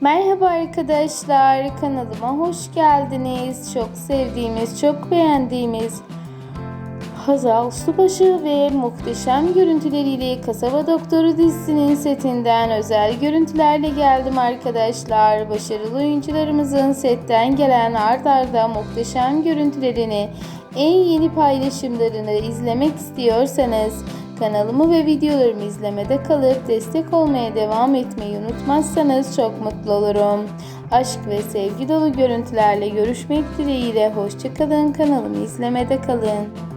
Merhaba arkadaşlar, kanalıma hoş geldiniz. Çok sevdiğimiz, çok beğendiğimiz Hazal Subaşı ve muhteşem görüntüleriyle Kasaba Doktoru dizisinin setinden özel görüntülerle geldim arkadaşlar. Başarılı oyuncularımızın setten gelen art arda muhteşem görüntülerini, en yeni paylaşımlarını izlemek istiyorsanız kanalımı ve videolarımı izlemede kalıp destek olmaya devam etmeyi unutmazsanız çok mutlu olurum. Aşk ve sevgi dolu görüntülerle görüşmek dileğiyle hoşçakalın kanalımı izlemede kalın.